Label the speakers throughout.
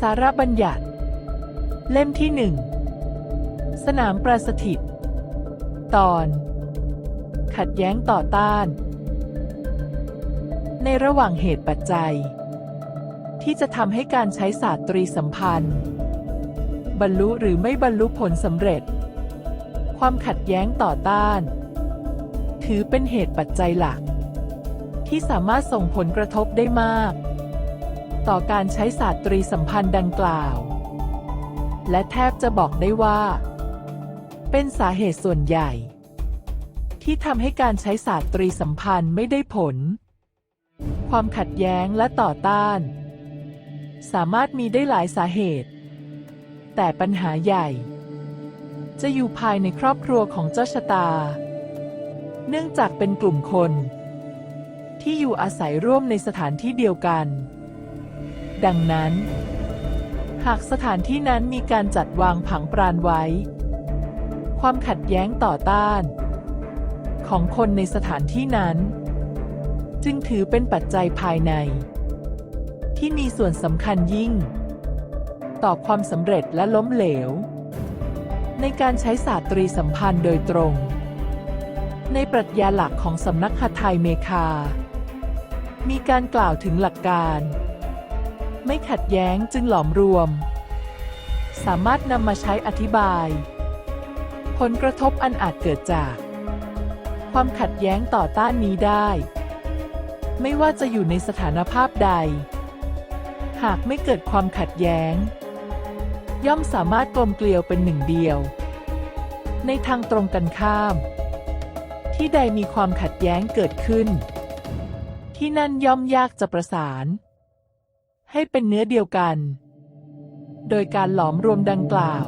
Speaker 1: สาระบัญญัติ เล่มที่หนึ่งสนามประสถิตตอน ขัดแย้งต่อต้าน ในระหว่างเหตุปัจจัย ที่จะทำให้การใช้ศาสตรีสัมพันธ์ บรรลุหรือไม่บรรลุผลสำเร็จ ความขัดแย้งต่อต้าน ถือเป็นเหตุปัจจัยหลัก ที่สามารถส่งผลกระทบได้มาก ต่อการใช้ศาสตรีสัมพันธ์ดังกล่าว และแทบจะบอกได้ว่า เป็นสาเหตุส่วนใหญ่ ที่ทำให้การใช้ศาสตรีสัมพันธ์ไม่ได้ผล ความขัดแย้งและต่อต้าน สามารถมีได้หลายสาเหตุ แต่ปัญหาใหญ่ จะอยู่ภายในครอบครัวของเจ้าชะตา เนื่องจากเป็นกลุ่มคนที่อยู่อาศัยร่วมในสถานที่เดียวกัน ดังนั้น หากสถานที่นั้นมีการจัดวางผังปราณไว้ ความขัดแย้งต่อต้าน ของคนในสถานที่นั้น จึงถือเป็นปัจจัยภายใน ที่มีส่วนสำคัญยิ่ง ต่อความสำเร็จและล้มเหลว ในการใช้ศาสตรีสัมพันธ์โดยตรง ในปรัชญาหลักของสำนักคไทยเมคามีการกล่าวถึงหลักการ ไม่ขัดแย้งจึงหลอมรวม สามารถนำมาใช้อธิบาย ผลกระทบอันอาจเกิดจาก ความขัดแย้งต่อต้านนี้ได้ ไม่ว่าจะอยู่ในสถานภาพใด หากไม่เกิดความขัดแย้ง ย่อมสามารถกลมเกลียวเป็นหนึ่งเดียว ในทางตรงกันข้าม ที่ใดมีความขัดแย้งเกิดขึ้นที่นั่นย่อมยากจะประสาน ให้เป็นเนื้อเดียวกัน โดยการหลอมรวมดังกล่าว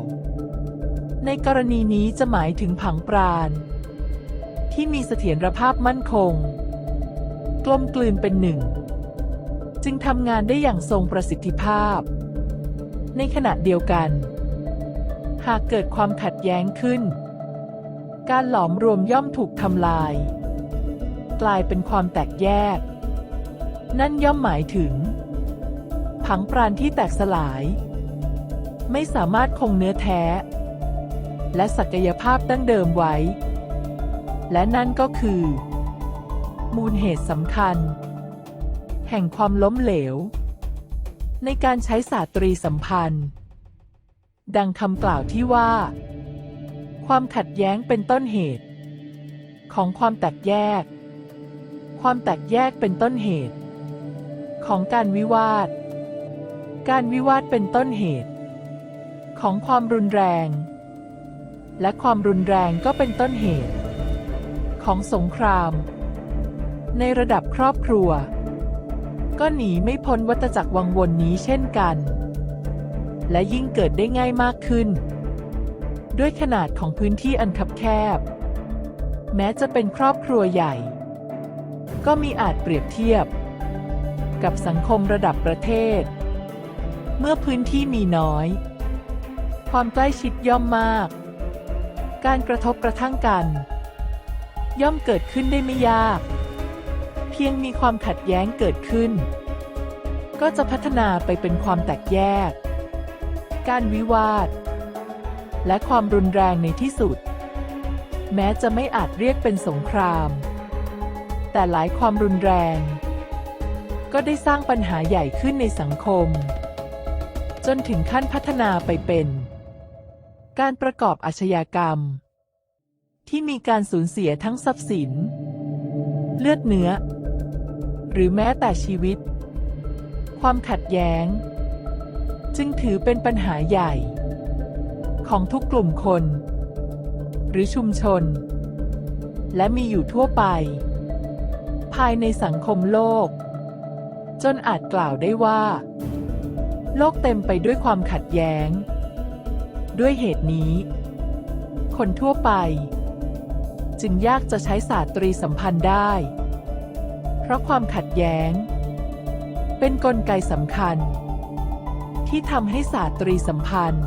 Speaker 1: ในกรณีนี้จะหมายถึงผังปราณ ที่มีเสถียรภาพมั่นคง กลมกลืนเป็นหนึ่ง จึงทำงานได้อย่างทรงประสิทธิภาพ ในขณะเดียวกัน หากเกิดความขัดแย้งขึ้น การหลอมรวมย่อมถูกทำลาย กลายเป็นความแตกแยก นั่นย่อมหมายถึง ผังปราณที่แตกสลาย ไม่สามารถคงเนื้อแท้ และศักยภาพดั้งเดิมไว้ และนั่นก็คือ มูลเหตุสำคัญ แห่งความล้มเหลว ในการใช้ศาสตรีสัมพันธ์ ดังคำกล่าวที่ว่า ความขัดแย้งเป็นต้นเหตุ ของความแตกแยก ความแตกแยกเป็นต้นเหตุของการวิวาท การวิวาทเป็นต้นเหตุ ของความรุนแรง และความรุนแรงก็เป็นต้นเหตุ ของสงคราม ในระดับครอบครัว ก็หนีไม่พ้นวัฏจักรวังวนนี้เช่นกัน และยิ่งเกิดได้ง่ายมากขึ้น ด้วยขนาดของพื้นที่อันคับแคบ แม้จะเป็นครอบครัวใหญ่ ก็มีอาจเปรียบเทียบ กับสังคมระดับประเทศ เมื่อพื้นที่มีน้อย ความใกล้ชิดย่อมมาก การกระทบกระทั่งกัน ย่อมเกิดขึ้นได้ไม่ยาก เพียงมีความขัดแย้งเกิดขึ้น ก็จะพัฒนาไปเป็นความแตกแยก การวิวาท และความรุนแรงในที่สุด แม้จะไม่อาจเรียกเป็นสงคราม แต่หลายความรุนแรงก็ได้สร้างปัญหาใหญ่ขึ้นในสังคม จนถึงขั้นพัฒนาไปเป็น การประกอบอาชญากรรม ที่มีการสูญเสียทั้งทรัพย์สิน เลือดเนื้อ หรือแม้แต่ชีวิต ความขัดแย้ง จึงถือเป็นปัญหาใหญ่ ของทุกกลุ่มคน หรือชุมชน และมีอยู่ทั่วไป ภายในสังคมโลก จนอาจกล่าวได้ว่า โลกเต็มไปด้วยความขัดแย้ง ด้วยเหตุนี้ คนทั่วไป จึงยากจะใช้ศาสตรีสัมพันธ์ได้ เพราะความขัดแย้ง เป็นนกลไกสำคัญ ที่ทำให้ศาสตรีสัมพันธ์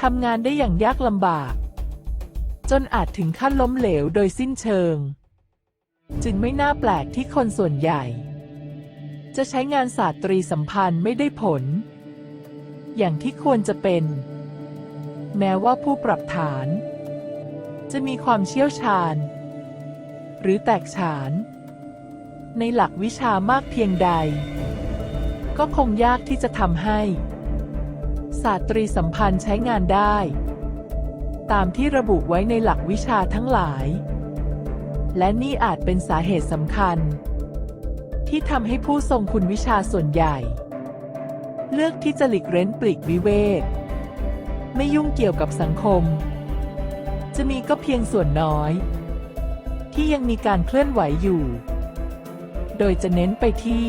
Speaker 1: ทำงานได้อย่างยากลำบาก จนอาจถึงขั้นล้มเหลวโดยสิ้นเชิง จึงไม่น่าแปลกที่คนส่วนใหญ่ จะใช้งานศาสตรีสัมพันธ์ไม่ได้ผล อย่างที่ควรจะเป็น แม้ว่าผู้ปรับฐาน จะมีความเชี่ยวชาญ หรือแตกฉาน ในหลักวิชามากเพียงใด ก็คงยากที่จะทำให้ศาสตรีสัมพันธ์ใช้งานได้ ตามที่ระบุไว้ในหลักวิชาทั้งหลาย และนี่อาจเป็นสาเหตุสำคัญ ที่ทำให้ผู้ทรงคุณวิชาส่วนใหญ่ เลือกที่จะหลีกเร้นปลีกวิเวก ไม่ยุ่งเกี่ยวกับสังคม จะมีก็เพียงส่วนน้อย ที่ยังมีการเคลื่อนไหวอยู่ โดยจะเน้นไปที่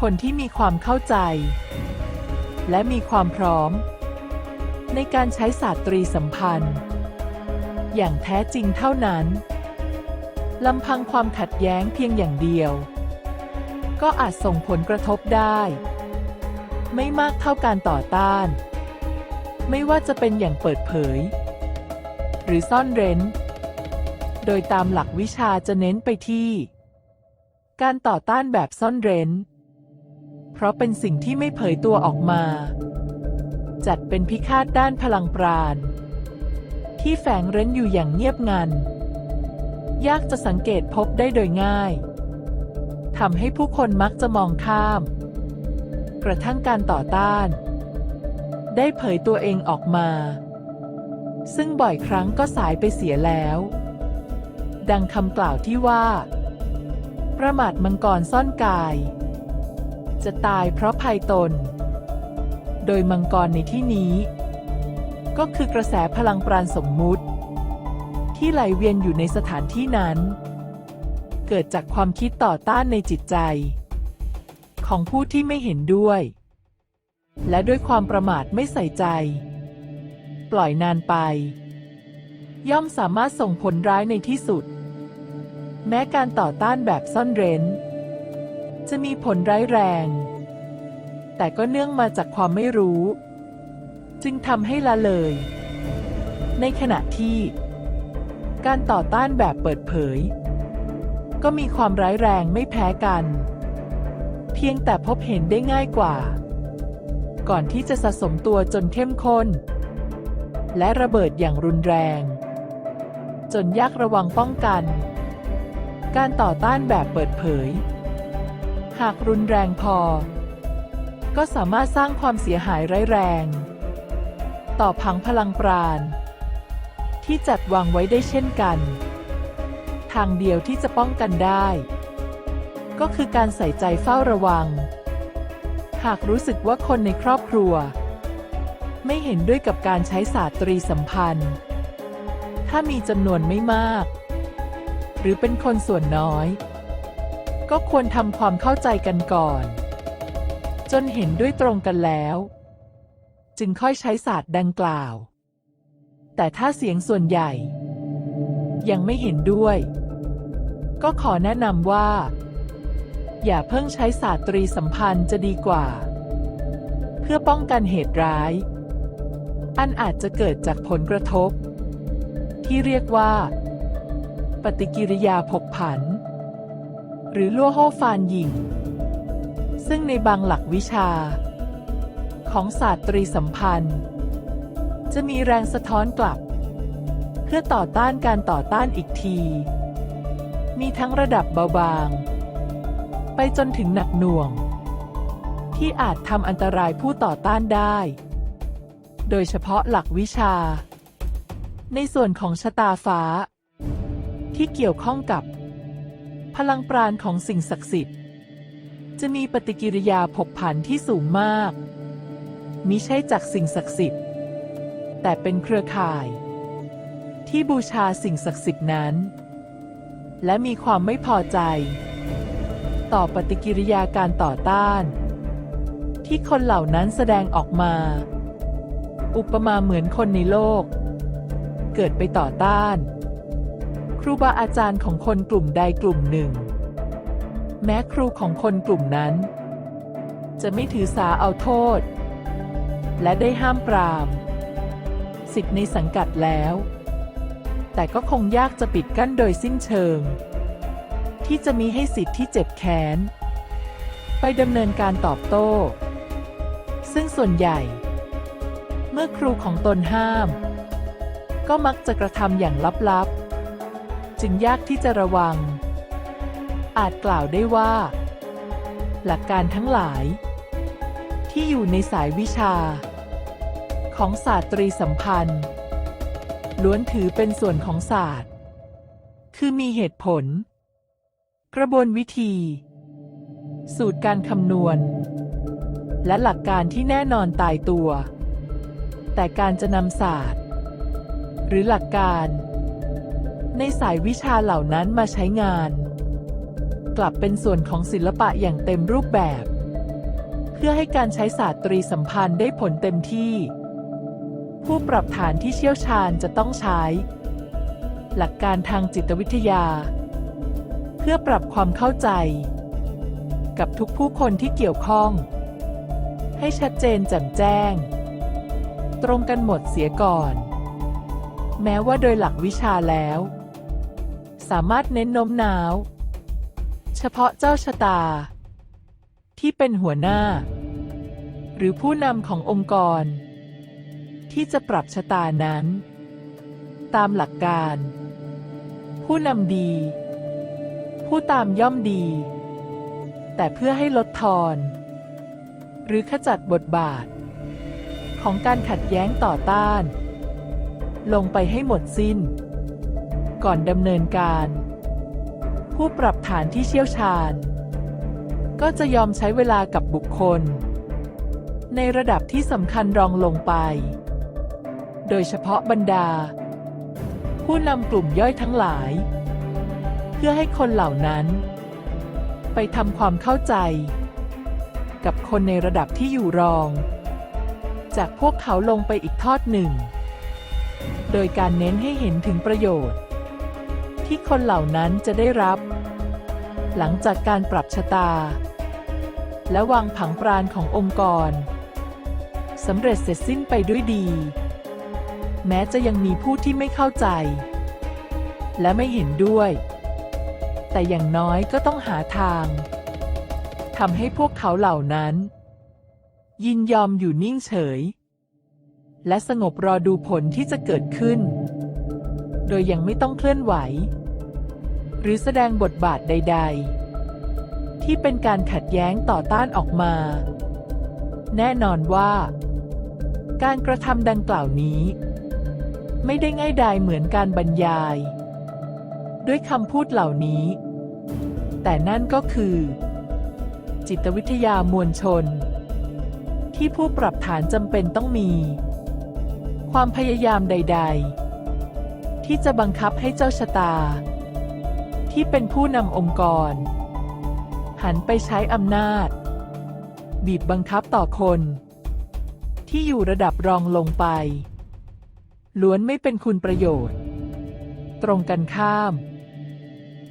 Speaker 1: คนที่มีความเข้าใจ และมีความพร้อม ในการใช้ศาสตรีสัมพันธ์ อย่างแท้จริงเท่านั้นลำพังความขัดแย้งเพียงอย่างเดียว ก็อาจส่งผลกระทบได้ ไม่มากเท่าการต่อต้าน ไม่ว่าจะเป็นอย่างเปิดเผย หรือซ่อนเร้น โดยตามหลักวิชาจะเน้นไปที่ การต่อต้านแบบซ่อนเร้น เพราะเป็นสิ่งที่ไม่เผยตัวออกมา จัดเป็นพิฆาตด้านพลังปราณ ที่แฝงเร้นอยู่อย่างเงียบงันยากจะสังเกตพบได้โดยง่าย ทำให้ผู้คนมักจะมองข้าม กระทั่งการต่อต้าน ได้เผยตัวเองออกมา ซึ่งบ่อยครั้งก็สายไปเสียแล้ว ดังคำกล่าวที่ว่า ประมาทมังกรซ่อนกาย จะตายเพราะภัยตน โดยมังกรในที่นี้ ก็คือกระแสพลังปราณสมมุติ ที่ไหลเวียนอยู่ในสถานที่นั้น เกิดจากความคิดต่อต้านในจิตใจ ของผู้ที่ไม่เห็นด้วย และด้วยความประมาทไม่ใส่ใจ ปล่อยนานไป ย่อมสามารถส่งผลร้ายในที่สุด แม้การต่อต้านแบบซ่อนเร้น จะมีผลร้ายแรง แต่ก็เนื่องมาจากความไม่รู้ จึงทำให้ละเลย ในขณะที่ การต่อต้านแบบเปิดเผย ก็มีความร้ายแรงไม่แพ้กัน เพียงแต่พบเห็นได้ง่ายกว่า ก่อนที่จะสะสมตัวจนเข้มข้น และระเบิดอย่างรุนแรง จนยากระวังป้องกัน การต่อต้านแบบเปิดเผย หากรุนแรงพอ ก็สามารถสร้างความเสียหายร้ายแรง ต่อพังพลังปราณที่จัดวางไว้ได้เช่นกัน ทางเดียวที่จะป้องกันได้ ก็คือการใส่ใจเฝ้าระวัง หากรู้สึกว่าคนในครอบครัว ไม่เห็นด้วยกับการใช้ศาสตรีสัมพันธ์ ถ้ามีจำนวนไม่มาก หรือเป็นคนส่วนน้อย ก็ควรทำความเข้าใจกันก่อน จนเห็นด้วยตรงกันแล้ว จึงค่อยใช้ศาสตร์ดังกล่าว แต่ถ้าเสียงส่วนใหญ่ยังไม่เห็นด้วย ก็ขอแนะนำว่า อย่าเพิ่งใช้ศาสตรีสัมพันธ์จะดีกว่า เพื่อป้องกันเหตุร้าย อันอาจจะเกิดจากผลกระทบ ที่เรียกว่า ปฏิกิริยาผกผัน หรือลั่วโฮฟานยิง ซึ่งในบางหลักวิชา ของศาสตรีสัมพันธ์ จะมีแรงสะท้อนกลับ เพื่อต่อต้านการต่อต้านอีกที มีทั้งระดับเบาบาง ไปจนถึงหนักหน่วง ที่อาจทำอันตรายผู้ต่อต้านได้ โดยเฉพาะหลักวิชา ในส่วนของชะตาฟ้า ที่เกี่ยวข้องกับ พลังปราณของสิ่งศักดิ์สิทธิ์ จะมีปฏิกิริยาผกผันที่สูงมากมิใช่จากสิ่งศักดิ์สิทธิ์ แต่เป็นเครือข่าย ที่บูชาสิ่งศักดิ์สิทธิ์นั้น และมีความไม่พอใจ ต่อปฏิกิริยาการต่อต้าน ที่คนเหล่านั้นแสดงออกมา อุปมาเหมือนคนในโลก เกิดไปต่อต้าน ครูบาอาจารย์ของคนกลุ่มใดกลุ่มหนึ่ง แม้ครูของคนกลุ่มนั้น จะไม่ถือสาเอาโทษ และได้ห้ามปรามสิทธิ์ในสังกัดแล้ว แต่ก็คงยากจะปิดกั้นโดยสิ้นเชิง ที่จะมีให้สิทธิ์ที่เจ็บแค้น ไปดำเนินการตอบโต้ ซึ่งส่วนใหญ่ เมื่อครูของตนห้าม ก็มักจะกระทำอย่างลับๆ จึงยากที่จะระวัง อาจกล่าวได้ว่า หลักการทั้งหลาย ที่อยู่ในสายวิชา ของศาสตรีสัมพันธ์ ล้วนถือเป็นส่วนของศาสตร์ คือมีเหตุผล กระบวนวิธี สูตรการคำนวณ และหลักการที่แน่นอนตายตัว แต่การจะนำศาสตร์ หรือหลักการ ในสายวิชาเหล่านั้นมาใช้งาน กลับเป็นส่วนของศิลปะอย่างเต็มรูปแบบ เพื่อให้การใช้ศาสตรีสัมพันธ์ได้ผลเต็มที่ ผู้ปรับฐานที่เชี่ยวชาญจะต้องใช้ หลักการทางจิตวิทยา เพื่อปรับความเข้าใจ กับทุกผู้คนที่เกี่ยวข้อง ให้ชัดเจนแจ่มแจ้ง ตรงกันหมดเสียก่อน แม้ว่าโดยหลักวิชาแล้ว สามารถเน้นโน้มน้าว เฉพาะเจ้าชะตา ที่เป็นหัวหน้า หรือผู้นำขององค์กร ที่จะปรับชะตานั้น ตามหลักการ ผู้นำดี ผู้ตามย่อมดี แต่เพื่อให้ลดทอน หรือขจัดบทบาท ของการขัดแย้งต่อต้าน ลงไปให้หมดสิ้น ก่อนดำเนินการ ผู้ปรับฐานที่เชี่ยวชาญ ก็จะยอมใช้เวลากับบุคคลในระดับที่สำคัญรองลงไป โดยเฉพาะบรรดา ผู้นำกลุ่มย่อยทั้งหลาย เพื่อให้คนเหล่านั้น ไปทำความเข้าใจ กับคนในระดับที่อยู่รอง จากพวกเขาลงไปอีกทอดหนึ่ง โดยการเน้นให้เห็นถึงประโยชน์ ที่คนเหล่านั้นจะได้รับ หลังจากการปรับชะตา และวางผังปราณขององค์กรสำเร็จเสร็จสิ้นไปด้วยดี แม้จะยังมีผู้ที่ไม่เข้าใจ และไม่เห็นด้วย แต่อย่างน้อยก็ต้องหาทางทำให้พวกเขาเหล่านั้น ยินยอมอยู่นิ่งเฉย และสงบรอดูผลที่จะเกิดขึ้น โดยยังไม่ต้องเคลื่อนไหว หรือแสดงบทบาทใด ๆ ที่เป็นการขัดแย้งต่อต้านออกมา แน่นอนว่า การกระทำดังกล่าวนี้ ไม่ได้ง่ายดายเหมือนการบรรยาย ด้วยคำพูดเหล่านี้ แต่นั่นก็คือ จิตวิทยามวลชน ที่ผู้ปรับฐานจำเป็นต้องมี ความพยายามใด ๆ ที่จะบังคับให้เจ้าชะตา ที่เป็นผู้นำองค์กร หันไปใช้อำนาจ บีบบังคับต่อคนที่อยู่ระดับรองลงไป ล้วนไม่เป็นคุณประโยชน์ ตรงกันข้าม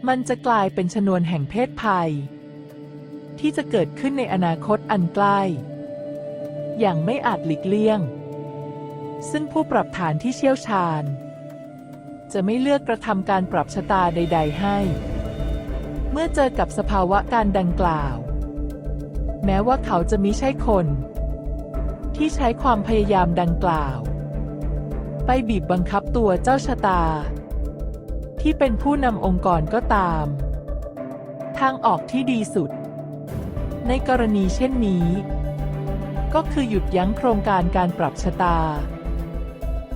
Speaker 1: มันจะกลายเป็นชนวนแห่งเพศภัย ที่จะเกิดขึ้นในอนาคตอันใกล้ อย่างไม่อาจหลีกเลี่ยง ซึ่งผู้ปรับฐานที่เชี่ยวชาญ จะไม่เลือกกระทำการปรับชะตาใด ๆ ให้ เมื่อเจอกับสภาวะการดังกล่าว แม้ว่าเขาจะมิใช่คนที่ใช้ความพยายามดังกล่าว ไปบีบบังคับตัวเจ้าชะตา ที่เป็นผู้นำองค์กรก็ตาม ทางออกที่ดีสุด ในกรณีเช่นนี้ ก็คือหยุดยั้งโครงการการปรับชะตา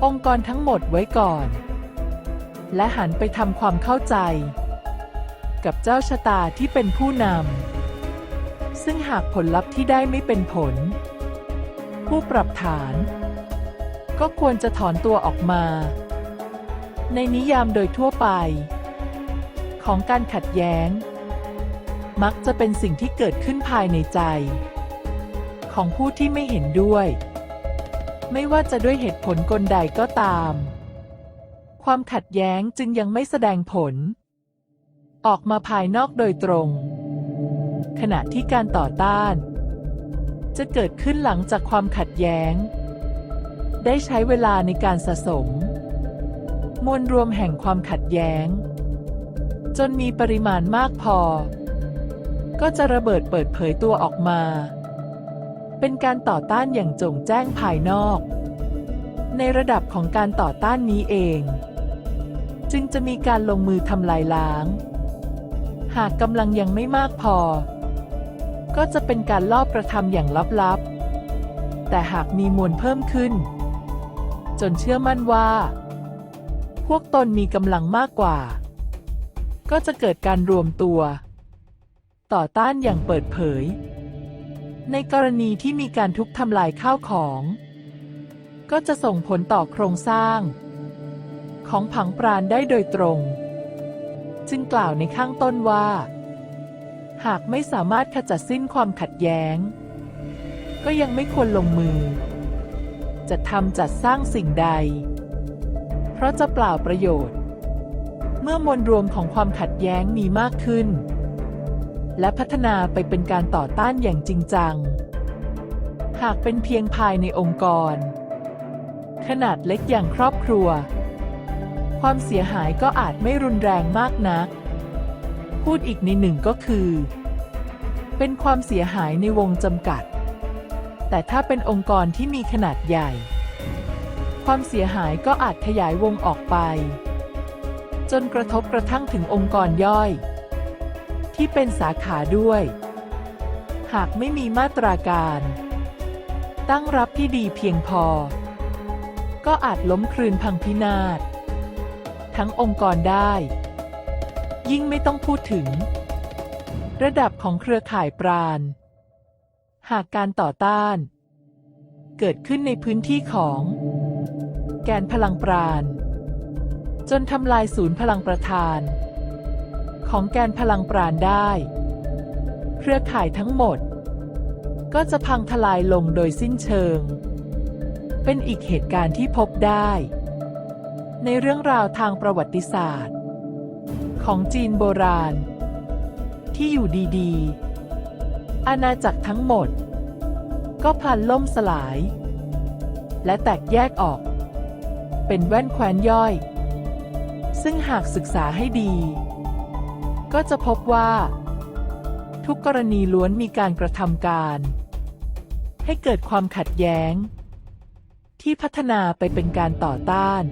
Speaker 1: องค์กรทั้งหมดไว้ก่อน และหันไปทำความเข้าใจ กับเจ้าชะตาที่เป็นผู้นำซึ่งหากผลลัพธ์ที่ได้ไม่เป็นผล ผู้ปรับฐาน ก็ควรจะถอนตัวออกมา ในนิยามโดยทั่วไป ของการขัดแย้ง มักจะเป็นสิ่งที่เกิดขึ้นภายในใจ ของผู้ที่ไม่เห็นด้วย ไม่ว่าจะด้วยเหตุผลกลใดก็ตาม ความขัดแย้งจึงยังไม่แสดงผล ออกมาภายนอกโดยตรง ขณะที่การต่อต้าน จะเกิดขึ้นหลังจากความขัดแย้ง ได้ใช้เวลาในการสะสม มวลรวมแห่งความขัดแย้ง จนมีปริมาณมากพอ ก็จะระเบิดเปิดเผยตัวออกมา เป็นการต่อต้านอย่างจงแจ้งภายนอก ในระดับของการต่อต้านนี้เอง จึงจะมีการลงมือทำลายล้าง หากกำลังยังไม่มากพอ ก็จะเป็นการลอบกระทำอย่างลับๆแต่หากมีมวลเพิ่มขึ้น จนเชื่อมั่นว่า พวกตนมีกำลังมากกว่า ก็จะเกิดการรวมตัว ต่อต้านอย่างเปิดเผย ในกรณีที่มีการทุบทำลายข้าวของ ก็จะส่งผลต่อโครงสร้าง ของผังปราณได้โดยตรง จึงกล่าวในข้างต้นว่า หากไม่สามารถขจัดสิ้นความขัดแย้ง ก็ยังไม่ควรลงมือ จะทำจัดสร้างสิ่งใด เพราะจะเปล่าประโยชน์ เมื่อมวลรวมของความขัดแย้งมีมากขึ้น และพัฒนาไปเป็นการต่อต้านอย่างจริงจัง หากเป็นเพียงภายในองค์กร ขนาดเล็กอย่างครอบครัว ความเสียหายก็อาจไม่รุนแรงมากนัก พูดอีกในหนึ่งก็คือ เป็นความเสียหายในวงจำกัด แต่ถ้าเป็นองค์กรที่มีขนาดใหญ่ ความเสียหายก็อาจขยายวงออกไป จนกระทบกระทั่งถึงองค์กรย่อย ที่เป็นสาขาด้วย หากไม่มีมาตราการ ตั้งรับที่ดีเพียงพอ ก็อาจล้มคลืนพังพินาศ ทั้งองค์กรได้ ยิ่งไม่ต้องพูดถึง ระดับของเครือข่ายปราณ หากการต่อต้าน เกิดขึ้นในพื้นที่ของ แกนพลังปราณ จนทำลายศูนย์พลังประธาน ของแกนพลังปราณได้ เครือข่ายทั้งหมด ก็จะพังทลายลงโดยสิ้นเชิง เป็นอีกเหตุการณ์ที่พบได้ ในเรื่องราวทางประวัติศาสตร์ ของจีนโบราณ ที่อยู่ดี ๆ อาณาจักรทั้งหมด ก็พลันล่มสลาย และแตกแยกออก เป็นแว่นแคว้นย่อย ซึ่งหากศึกษาให้ดี ก็จะพบว่า ทุกกรณีล้วนมีการกระทำการ ให้เกิดความขัดแย้ง ที่พัฒนาไปเป็นการต่อต้าน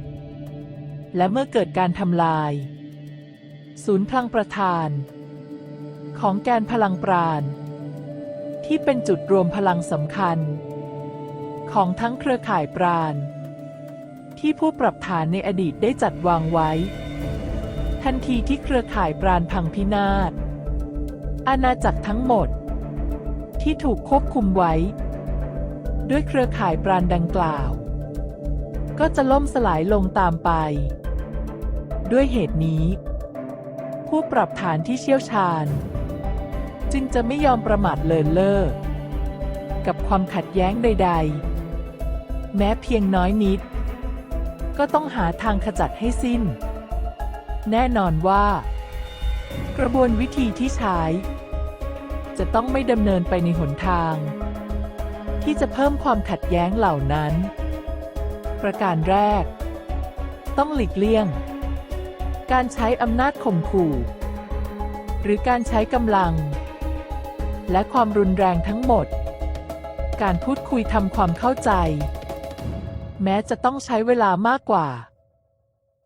Speaker 1: และเมื่อเกิดการทำลาย ศูนย์พลังประธาน ของแกนพลังปราณ ที่เป็นจุดรวมพลังสำคัญ ของทั้งเครือข่ายปราณ ที่ผู้ปรับฐานในอดีตได้จัดวางไว้ ทันทีที่เครือข่ายปราณพังพินาศ อาณาจักรทั้งหมด ที่ถูกควบคุมไว้ ด้วยเครือข่ายปราณดังกล่าว ก็จะล่มสลายลงตามไป ด้วยเหตุนี้ ผู้ปรับฐานที่เชี่ยวชาญ จึงจะไม่ยอมประมาทเลินเล่อกับความขัดแย้งใด ๆ แม้เพียงน้อยนิด ก็ต้องหาทางขจัดให้สิ้น แน่นอนว่า กระบวนวิธีที่ใช้ จะต้องไม่ดำเนินไปในหนทาง ที่จะเพิ่มความขัดแย้งเหล่านั้น ประการแรก ต้องหลีกเลี่ยง การใช้อำนาจข่มขู่ หรือการใช้กำลัง และความรุนแรงทั้งหมด การพูดคุยทำความเข้าใจ แม้จะต้องใช้เวลามากกว่า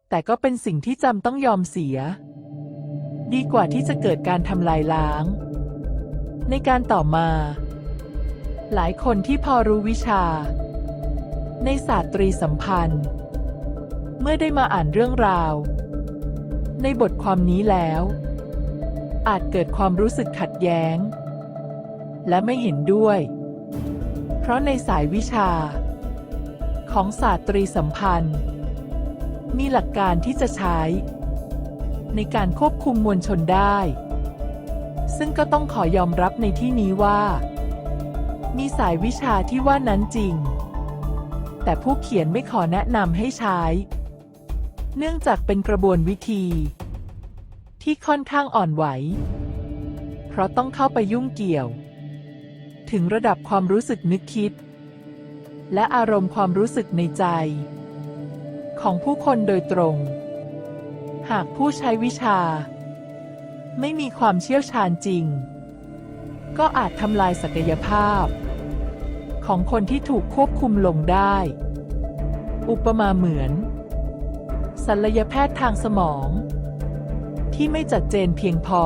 Speaker 1: แต่ก็เป็นสิ่งที่จำต้องยอมเสีย ดีกว่าที่จะเกิดการทำลายล้าง ในการต่อมา หลายคนที่พอรู้วิชา ในศาสตรีสัมพันธ์ เมื่อได้มาอ่านเรื่องราว ในบทความนี้แล้วอาจเกิดความรู้สึกขัดแย้ง และไม่เห็นด้วย เพราะในสายวิชา ของศาสตรีสัมพันธ์ มีหลักการที่จะใช้ ในการควบคุมมวลชนได้ ซึ่งก็ต้องขอยอมรับในที่นี้ว่า มีสายวิชาที่ว่านั้นจริง แต่ผู้เขียนไม่ขอแนะนำให้ใช้ เนื่องจากเป็นกระบวนวิธี ที่ค่อนข้างอ่อนไหว เพราะต้องเข้าไปยุ่งเกี่ยว ถึงระดับความรู้สึกนึกคิด และอารมณ์ความรู้สึกในใจ ของผู้คนโดยตรง หากผู้ใช้วิชา ไม่มีความเชี่ยวชาญจริง ก็อาจทำลายศักยภาพ ของคนที่ถูกควบคุมลงได้ อุปมาเหมือนศัลยแพทย์ทางสมอง ที่ไม่จัดเจนเพียงพอ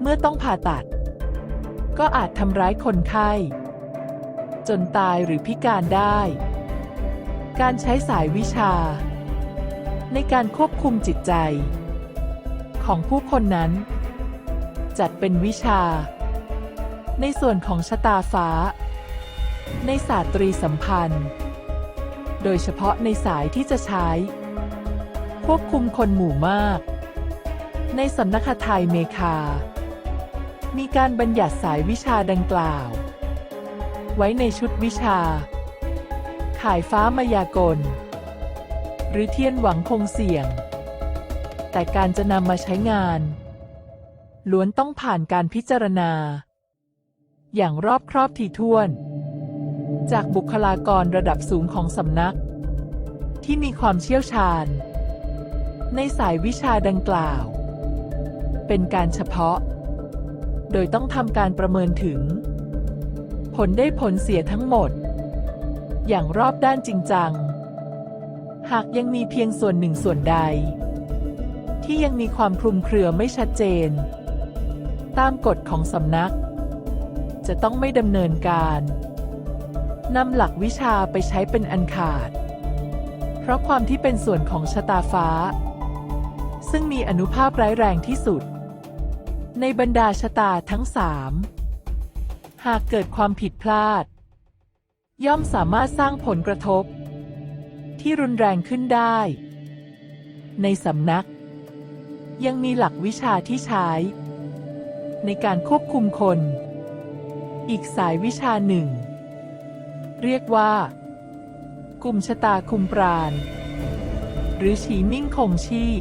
Speaker 1: เมื่อต้องผ่าตัด ก็อาจทำร้ายคนไข้ จนตายหรือพิการได้ การใช้สายวิชา ในการควบคุมจิตใจ ของผู้คนนั้น จัดเป็นวิชา ในส่วนของชะตาฟ้า ในศาสตรีสัมพันธ์ โดยเฉพาะในสายที่จะใช้ ควบคุมคนหมู่มาก ในสำนักไทยเมคา มีการบัญญัติสายวิชาดังกล่าว ไว้ในชุดวิชา ขายฟ้ามายากล หรือเทียนหวังคงเสี่ยง แต่การจะนำมาใช้งาน ล้วนต้องผ่านการพิจารณา อย่างรอบครอบถี่ถ้วน จากบุคลากรระดับสูงของสำนัก ที่มีความเชี่ยวชาญ ในสายวิชาดังกล่าว เป็นการเฉพาะ โดยต้องทำการประเมินถึง ผลได้ผลเสียทั้งหมด อย่างรอบด้านจริงจัง หากยังมีเพียงส่วนหนึ่งส่วนใด ที่ยังมีความคลุมเครือไม่ชัดเจน ตามกฎของสำนัก จะต้องไม่ดำเนินการนำหลักวิชาไปใช้เป็นอันขาด เพราะความที่เป็นส่วนของชะตาฟ้า ซึ่งมีอนุภาพร้ายแรงที่สุด ในบรรดาชะตาทั้งสามหากเกิดความผิดพลาด ย่อมสามารถสร้างผลกระทบ ที่รุนแรงขึ้นได้ ในสำนัก ยังมีหลักวิชาที่ใช้ ในการควบคุมคน อีกสายวิชาหนึ่ง เรียกว่า กลุ่มชะตาคุมปราณ หรือฉีมิ่งคงชี่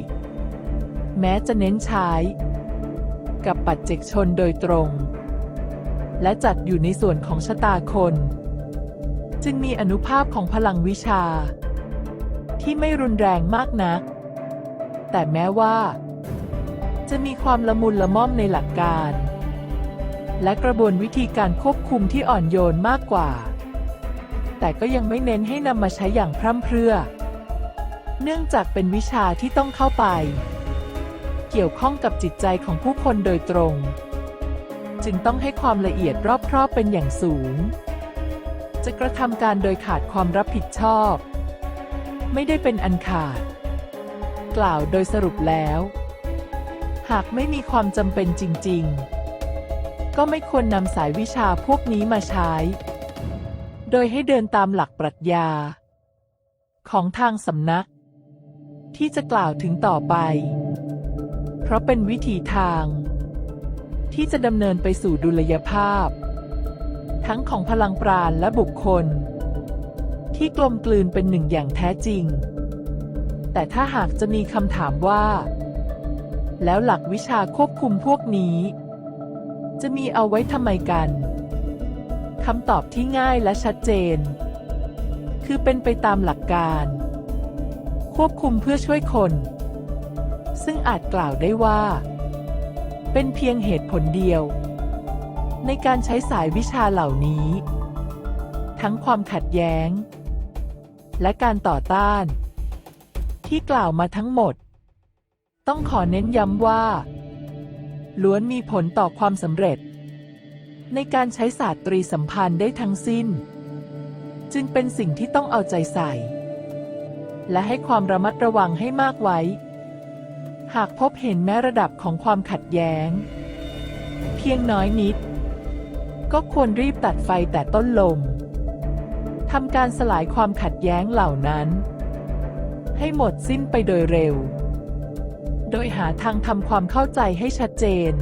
Speaker 1: แม้จะเน้นใช้ กับปัจเจกชนโดยตรง และจัดอยู่ในส่วนของชะตาคน จึงมีอนุภาพของพลังวิชา ที่ไม่รุนแรงมากนัก แต่แม้ว่า จะมีความละมุนละม่อมในหลักการ และกระบวนวิธีการควบคุมที่อ่อนโยนมากกว่า แต่ก็ยังไม่เน้นให้นำมาใช้อย่างพร่ำเพรื่อ เนื่องจากเป็นวิชาที่ต้องเข้าไป เกี่ยวข้องกับจิตใจของผู้คนโดยตรง จึงต้องให้ความละเอียดรอบครอบเป็นอย่างสูง จะกระทำการโดยขาดความรับผิดชอบ ไม่ได้เป็นอันขาด กล่าวโดยสรุปแล้ว หากไม่มีความจำเป็นจริง ๆ ก็ไม่ควรนำสายวิชาพวกนี้มาใช้ โดยให้เดินตามหลักปรัชญา ของทางสำนัก ที่จะกล่าวถึงต่อไป เพราะเป็นวิถีทาง ที่จะดำเนินไปสู่ดุลยภาพ ทั้งของพลังปราณและบุคคล ที่กลมกลืนเป็นหนึ่งอย่างแท้จริง แต่ถ้าหากจะมีคำถามว่า แล้วหลักวิชาควบคุมพวกนี้ จะมีเอาไว้ทำไมกันคำตอบที่ง่ายและชัดเจน คือเป็นไปตามหลักการ ควบคุมเพื่อช่วยคน ซึ่งอาจกล่าวได้ว่า เป็นเพียงเหตุผลเดียว ในการใช้สายวิชาเหล่านี้ ทั้งความขัดแย้ง และการต่อต้าน ที่กล่าวมาทั้งหมด ต้องขอเน้นย้ำว่า ล้วนมีผลต่อความสำเร็จ ในการใช้ศาสตรีสัมพันธ์ได้ทั้งสิ้น จึงเป็นสิ่งที่ต้องเอาใจใส่และให้ความระมัดระวังให้มากไว้ หากพบเห็นแม้ระดับของความขัดแย้ง เพียงน้อยนิด ก็ควรรีบตัดไฟแต่ต้นลมทำการสลายความขัดแย้งเหล่านั้น ให้หมดสิ้นไปโดยเร็ว โดยหาทางทำความเข้าใจให้ชัดเจน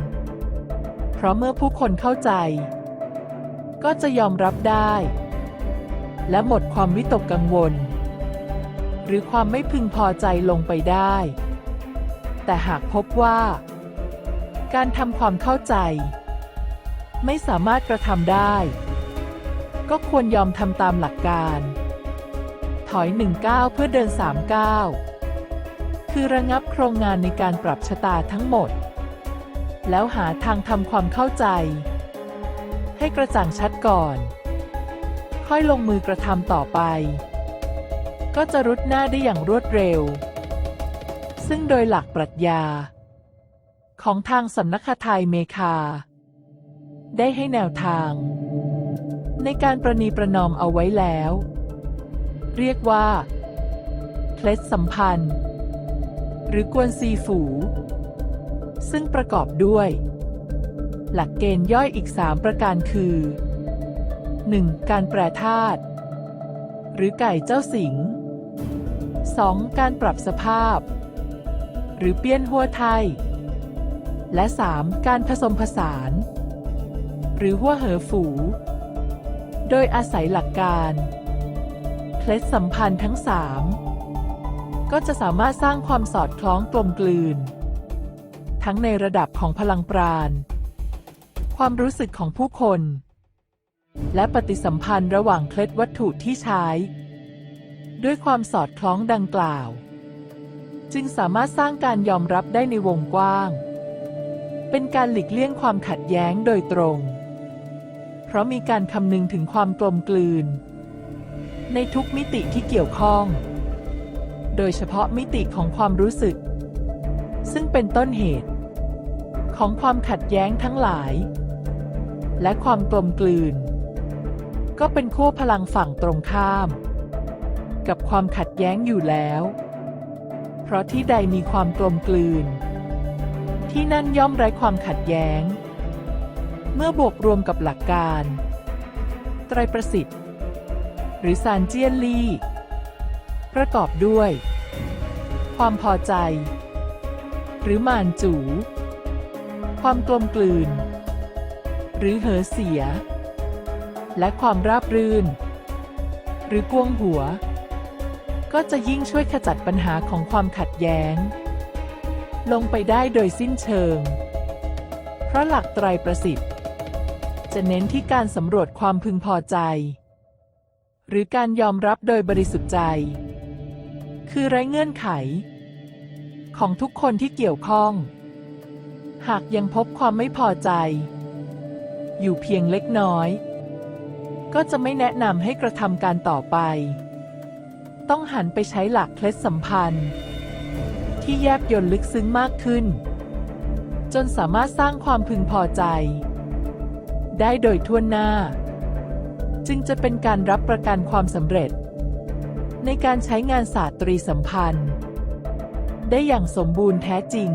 Speaker 1: เพราะเมื่อผู้คนเข้าใจ ก็จะยอมรับได้ และหมดความวิตกกังวล หรือความไม่พึงพอใจลงไปได้ แต่หากพบว่า การทำความเข้าใจ ไม่สามารถกระทำได้ ก็ควรยอมทำตามหลักการ ถอยหนึ่งก้าเพื่อเดินสามก้าคือระงับโครงงานในการปรับชะตาทั้งหมด แล้วหาทางทำความเข้าใจ ให้กระจ่างชัดก่อน ค่อยลงมือกระทำต่อไป ก็จะรุดหน้าได้อย่างรวดเร็ว ซึ่งโดยหลักปรัชญา ของทางสำนักคไทยเมคา ได้ให้แนวทาง ในการประนีประนอมเอาไว้แล้ว เรียกว่าเคล็ดสัมพันธ์ หรือกวนซีฝู ซึ่งประกอบด้วย หลักเกณฑ์ย่อยอีก 3 ประการคือ 1. การแปรธาตุหรือไก่เจ้าสิง 2. การปรับสภาพ หรือเปี้ยนหัวไทย และ 3. การผสมผสาน หรือหัวเหอฝู โดยอาศัยหลักการเคล็ดสัมพันธ์ทั้ง 3 ก็จะสามารถสร้างความสอดคล้องกลมกลืน ทั้งในระดับของพลังปราณ ความรู้สึกของผู้คน และปฏิสัมพันธ์ระหว่างเคล็ดวัตถุที่ใช้ ด้วยความสอดคล้องดังกล่าว จึงสามารถสร้างการยอมรับได้ในวงกว้าง เป็นการหลีกเลี่ยงความขัดแย้งโดยตรง เพราะมีการคำนึงถึงความกลมกลืน ในทุกมิติที่เกี่ยวข้อง โดยเฉพาะมิติของความรู้สึก ซึ่งเป็นต้นเหตุ ของความขัดแย้งทั้งหลาย และความกลมกลืน ก็เป็นขั้วพลังฝั่งตรงข้าม กับความขัดแย้งอยู่แล้ว เพราะที่ใดมีความกลมกลืน ที่นั่นย่อมไร้ความขัดแย้ง เมื่อบวกรวมกับหลักการ ไตรประสิทธิ์ หรือซานเจียนลี่ประกอบด้วย ความพอใจ หรือมานจู ความกลมกลืน หรือเหอเสีย และความราบรื่น หรือกวงหัว ก็จะยิ่งช่วยขจัดปัญหาของความขัดแย้ง ลงไปได้โดยสิ้นเชิง เพราะหลักไตรประสิทธิ์ จะเน้นที่การสำรวจความพึงพอใจ หรือการยอมรับโดยบริสุทธิ์ใจ คือไร้เงื่อนไข ของทุกคนที่เกี่ยวข้อง หากยังพบความไม่พอใจ อยู่เพียงเล็กน้อย ก็จะไม่แนะนำให้กระทำการต่อไป ต้องหันไปใช้หลักเคล็ดสัมพันธ์ ที่แยบยลลึกซึ้งมากขึ้น จนสามารถสร้างความพึงพอใจ ได้โดยทั่วหน้า จึงจะเป็นการรับประกันความสำเร็จ ในการใช้งานศาสตรีสัมพันธ์ ได้อย่างสมบูรณ์แท้จริง